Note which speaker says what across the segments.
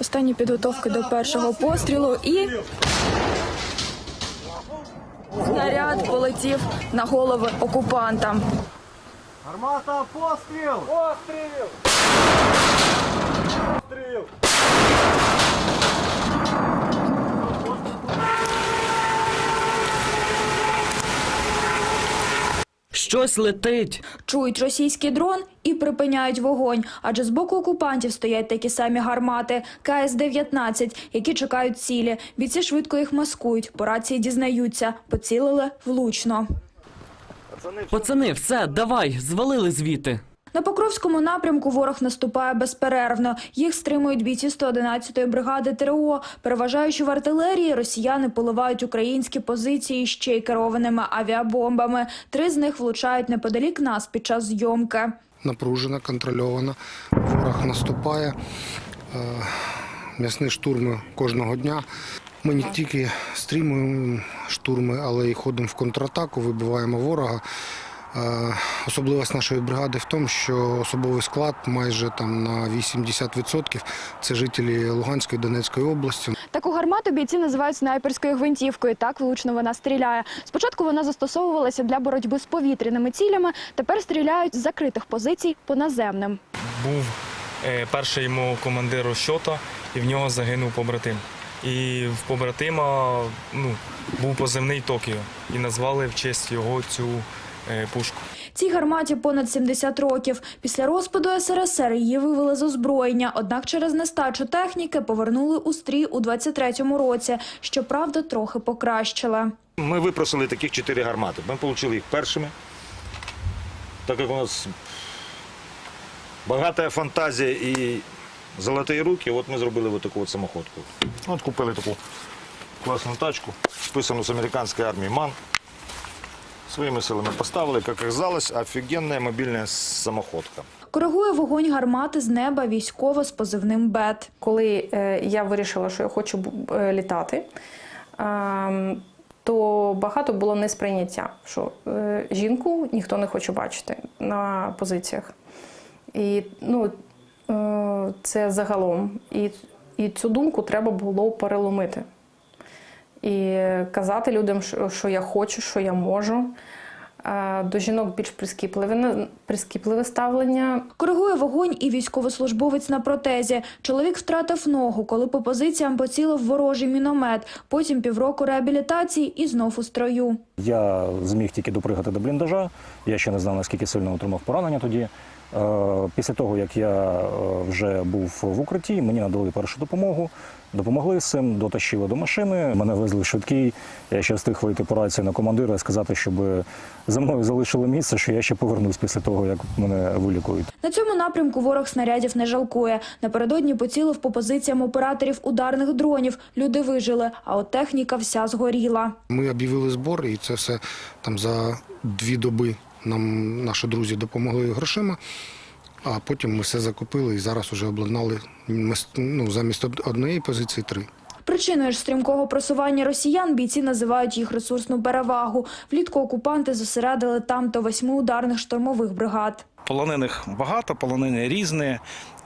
Speaker 1: Останні підготовки до першого пострілу і. Снаряд полетів на голови окупантам.
Speaker 2: Гармата, постріл! Постріл! Постріл!
Speaker 3: Щось летить.
Speaker 1: Чують російський дрон і припиняють вогонь, адже з боку окупантів стоять такі самі гармати КС-19, які чекають цілі. Бійці швидко їх маскують, по рації дізнаються, поцілили влучно.
Speaker 3: Пацани, все, давай, звалили звідти.
Speaker 1: На Покровському напрямку ворог наступає безперервно. Їх стримують бійці 111-ї бригади ТРО. Переважаючи в артилерії, росіяни поливають українські позиції ще й керованими авіабомбами. Три з них влучають неподалік нас під час зйомки.
Speaker 4: напружена, контрольована. Ворог наступає. Е, М'ясні штурми кожного дня. Ми не тільки стрімуємо штурми, але й ходимо в контратаку, вибиваємо ворога. Е, Особливість нашої бригади в тому, що особовий склад майже там на 80% це жителі Луганської Донецької області.
Speaker 1: Таку гармату бійці називають снайперською гвинтівкою. Так влучно вона стріляє. Спочатку вона застосовувалася для боротьби з повітряними цілями. Тепер стріляють з закритих позицій по наземним.
Speaker 5: був е, перший йому командир розчота, і в нього загинув побратим. І в побратима ну, був позивний Токіо, і назвали в честь його цю пушку.
Speaker 1: Цій гарматі понад 70 років. Після розпаду СРСР її вивели з озброєння, однак через нестачу техніки повернули у стрій у 23-му році. Щоправда, трохи покращила.
Speaker 6: Ми випросили таких чотири гармати. Ми отримали їх першими. Так як у нас багата фантазія і золоті руки, от ми зробили от таку от самоходку. От купили таку класну тачку, списану з американської армії МАН. Своїми силами поставили, як оказалось, офігенна мобільна самоходка.
Speaker 1: Коригує вогонь гармати з неба військово з позивним БЕТ.
Speaker 7: Коли е, я вирішила, що я хочу е, літати, ем, то багато було несприйняття, що е, жінку ніхто не хоче бачити на позиціях. І ну, е, це загалом. І, і цю думку треба було переломити. І казати людям, що, що я хочу, що я можу. Е, До жінок більш прискіпливе, прискіпливе ставлення.
Speaker 1: Коригує вогонь і військовослужбовець на протезі. Чоловік втратив ногу, коли по позиціям поцілив ворожий міномет. Потім півроку реабілітації і знов у строю.
Speaker 8: Я зміг тільки допригати до бліндажа. Я ще не знав, наскільки сильно отримав поранення тоді. Е, Після того, як я е, вже був в укритті, мені надали першу допомогу, допомогли з цим, дотащили до машини. Мене везли в швидкий. Я ще встиг вийти по рації на командира і сказати, щоб за мною залишили місце, що я ще повернусь після того, як мене вилікують.
Speaker 1: На цьому напрямку ворог снарядів не жалкує. Напередодні поцілив по позиціям операторів ударних дронів. Люди вижили, а от техніка вся згоріла.
Speaker 4: Ми об'явили збор, і це все там за дві доби нам наші друзі допомогли грошима. А потім ми все закупили і зараз вже обладнали ну, замість однієї позиції три.
Speaker 1: Причиною ж стрімкого просування росіян бійці називають їх ресурсну перевагу. Влітку окупанти зосередили там до восьми ударних штурмових бригад.
Speaker 9: Полонених багато, полонені різні.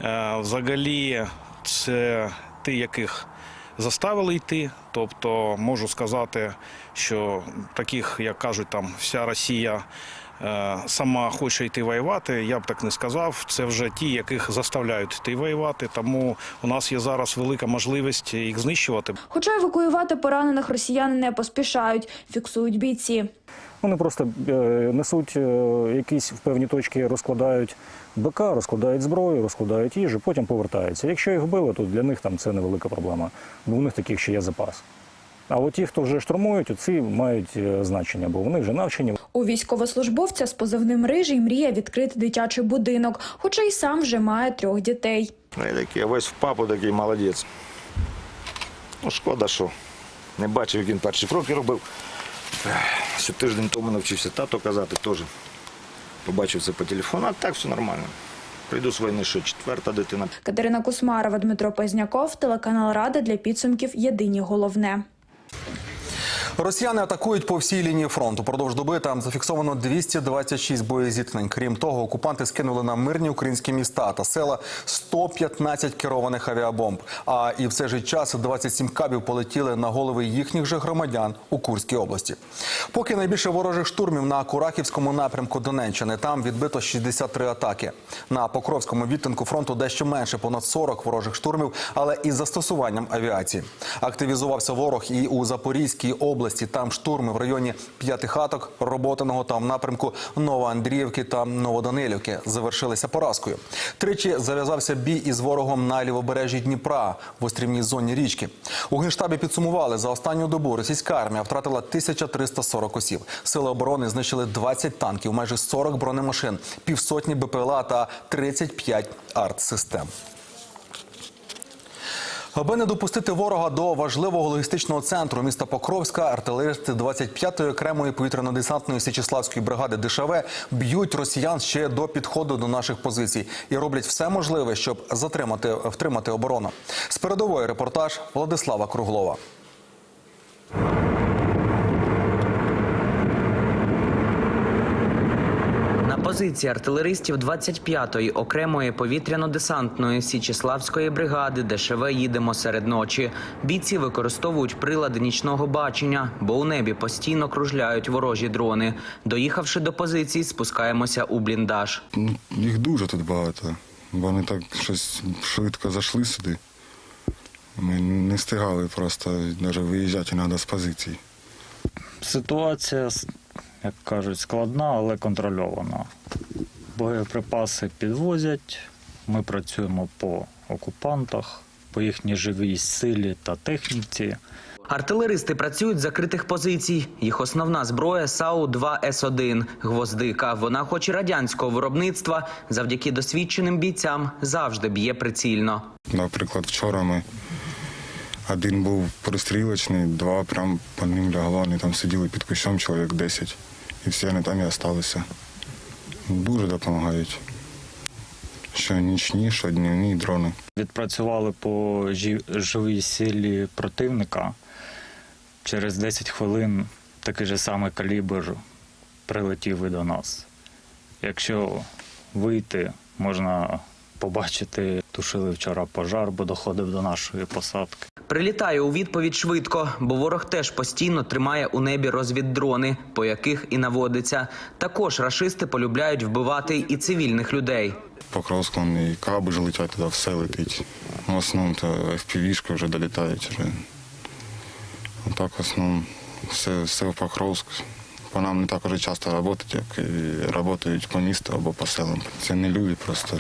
Speaker 9: Е, Взагалі, це ті, яких заставили йти. Тобто можу сказати, що таких, як кажуть, там вся Росія сама хоче йти воювати. Я б так не сказав. Це вже ті, яких заставляють йти воювати. Тому у нас є зараз велика можливість їх знищувати.
Speaker 1: Хоча евакуювати поранених росіяни не поспішають, фіксують бійці.
Speaker 8: Вони просто е, несуть е, якісь в певні точки, розкладають БК, розкладають зброю, розкладають їжу, потім повертаються. Якщо їх вбили, то для них там це невелика проблема, бо у них таких ще є запас. А от ті, хто вже штурмують, ці мають е, значення, бо вони вже навчені,
Speaker 1: У військовослужбовця з позивним рижий мріє відкрити дитячий будинок, хоча й сам вже має трьох дітей.
Speaker 6: Ну, я такий, весь в папу такий молодець. Ну, шкода, що не бачив, як він перші кроки робив. Ще тиждень тому навчився тато казати теж. Побачив це по телефону, а так все нормально. Прийду з війни, що четверта дитина.
Speaker 1: Катерина Кусмарова, Дмитро Позняков, телеканал Рада для підсумків Єдині головне.
Speaker 10: Росіяни атакують по всій лінії фронту. Продовж доби там зафіксовано 226 боєзіткнень. Крім того, окупанти скинули на мирні українські міста та села 115 керованих авіабомб. А і в цей же час 27 кабів полетіли на голови їхніх же громадян у Курській області. Поки найбільше ворожих штурмів на Курахівському напрямку Донеччини. Там відбито 63 атаки. На Покровському відтинку фронту дещо менше, понад 40 ворожих штурмів, але із застосуванням авіації. Активізувався ворог і у Запорізькій області. Там штурми в районі П'ятихаток, Роботиного та в напрямку Новоандріївки та Новоданилівки завершилися поразкою. Тричі зав'язався бій із ворогом на лівобережжі Дніпра в острівній зоні річки. У генштабі підсумували за останню добу російська армія втратила 1340 осіб. Сили оборони знищили 20 танків, майже 40 бронемашин, півсотні БПЛА та 35 артсистем. Аби не допустити ворога до важливого логістичного центру міста Покровська, артилеристи 25-ї окремої повітряно-десантної Січеславської бригади ДШВ б'ють росіян ще до підходу до наших позицій і роблять все можливе, щоб затримати втримати оборону. З передової репортаж Владислава Круглова.
Speaker 11: Позиції артилеристів 25-ї окремої повітряно-десантної Січеславської бригади ДШВ їдемо серед ночі. Бійці використовують прилади нічного бачення, бо у небі постійно кружляють ворожі дрони. Доїхавши до позицій, спускаємося у бліндаж.
Speaker 12: Ну, їх дуже тут багато. Вони так щось швидко зайшли сюди. Ми не встигали просто навіть виїжджати іноді з позицій.
Speaker 13: Ситуація, як кажуть, складна, але контрольована. Боєприпаси підвозять, ми працюємо по окупантах, по їхній живій силі та техніці.
Speaker 11: Артилеристи працюють з закритих позицій. Їх основна зброя САУ-2С1 гвоздика. Вона, хоч і радянського виробництва, завдяки досвідченим бійцям завжди б'є прицільно.
Speaker 12: Наприклад, вчора ми один був пристрілочний, два прям по ним лягло, вони там сиділи під кущом чоловік 10. І всі вони там і залишилися. Дуже допомагають. Що нічні, що днівні дрони.
Speaker 13: Відпрацювали по живій силі противника. Через 10 хвилин такий же самий калібр прилетів і до нас. Якщо вийти, можна побачити, тушили вчора пожар, бо доходив до нашої посадки.
Speaker 11: Прилітає у відповідь швидко, бо ворог теж постійно тримає у небі розвіддрони, по яких і наводиться. Також рашисти полюбляють вбивати і цивільних людей.
Speaker 12: Покровську і каби летять туди, все летить. В основному то FPV-шки вже долітають. Вже. А так в основному все, все в Покровськ. По нам не так уже часто працюють, як і працюють по місту або по селам. Це не люди просто.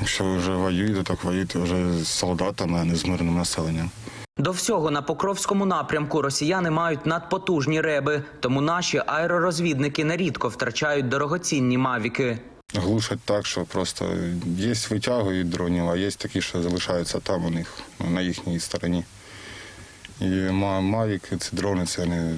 Speaker 12: Якщо ви вже воюєте, так воюєте вже з солдатами, а не з мирним населенням.
Speaker 11: До всього на Покровському напрямку росіяни мають надпотужні реби, тому наші аеророзвідники нерідко втрачають дорогоцінні мавіки.
Speaker 12: Глушать так, що просто є витягують дронів, а є такі, що залишаються там у них, ну, на їхній стороні. І ма- мавіки, ці дрони, це не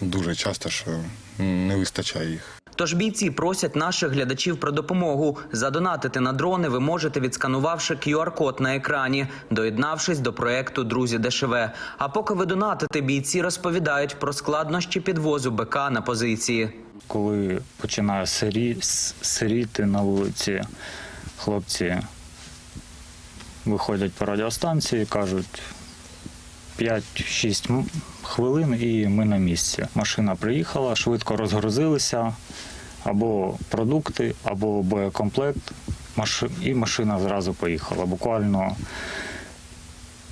Speaker 12: дуже часто, що не вистачає їх.
Speaker 11: Тож бійці просять наших глядачів про допомогу. Задонатити на дрони ви можете, відсканувавши QR-код на екрані, доєднавшись до проекту Друзі ДШВ. А поки ви донатите, бійці розповідають про складнощі підвозу БК на позиції.
Speaker 13: Коли починає сирі, сиріти на вулиці, хлопці виходять по радіостанції, кажуть 5-6 хвилин і ми на місці. Машина приїхала, швидко розгрузилися, або продукти, або боєкомплект, і машина зразу поїхала. Буквально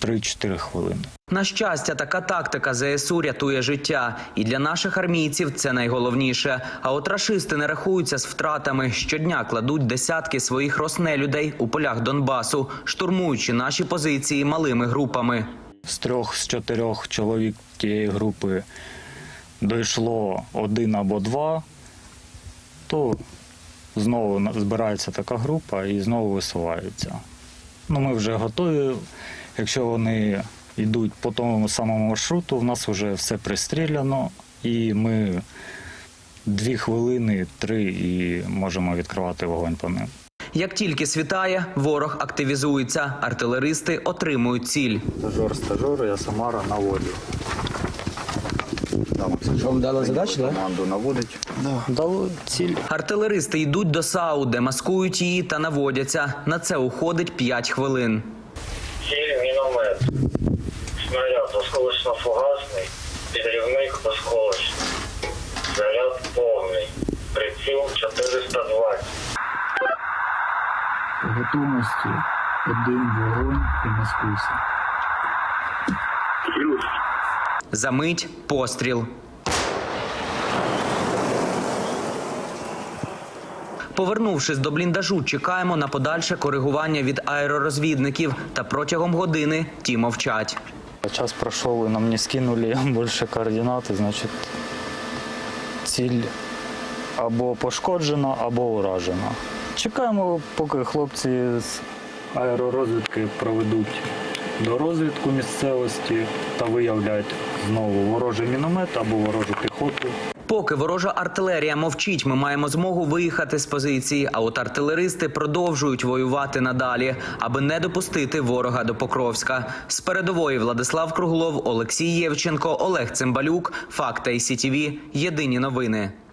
Speaker 13: 3-4 хвилини.
Speaker 11: На щастя, така тактика ЗСУ рятує життя, і для наших армійців це найголовніше. А от рашисти не рахуються з втратами. Щодня кладуть десятки своїх роснелюдей у полях Донбасу, штурмуючи наші позиції малими групами.
Speaker 13: З трьох з чотирьох чоловік тієї групи дійшло один або два, то знову збирається така група і знову висувається. Ну, ми вже готові. Якщо вони йдуть по тому самому маршруту, в нас вже все пристріляно, і ми дві хвилини, три і можемо відкривати вогонь по ним.
Speaker 11: Як тільки світає, ворог активізується, артилеристи отримують ціль.
Speaker 13: Стажор, стажор, я Самара на воді.
Speaker 11: Вам дали задачу, так?
Speaker 6: Команду наводить.
Speaker 13: Дали ціль.
Speaker 11: Артилеристи йдуть до САУ, де маскують її та наводяться. На це уходить 5 хвилин.
Speaker 14: Ціль міномет. Снаряд осколочно-фугасний, підрівник осколочний. Заряд повний. Приціл 420.
Speaker 13: Готовності один вогонь і маскуйся.
Speaker 11: Замить постріл. Повернувшись до бліндажу, чекаємо на подальше коригування від аеророзвідників. Та протягом години ті мовчать.
Speaker 13: Час пройшов, і нам не скинули більше координати, значить ціль або пошкоджена, або уражена. Чекаємо, поки хлопці з аеророзвідки проведуть до розвідку місцевості та виявлять знову ворожий міномет або ворожу піхоту.
Speaker 11: Поки ворожа артилерія мовчить, ми маємо змогу виїхати з позиції. А от артилеристи продовжують воювати надалі, аби не допустити ворога до Покровська. З передової Владислав Круглов, Олексій Євченко, Олег Цимбалюк. Факта і СІТІВІ. Єдині новини.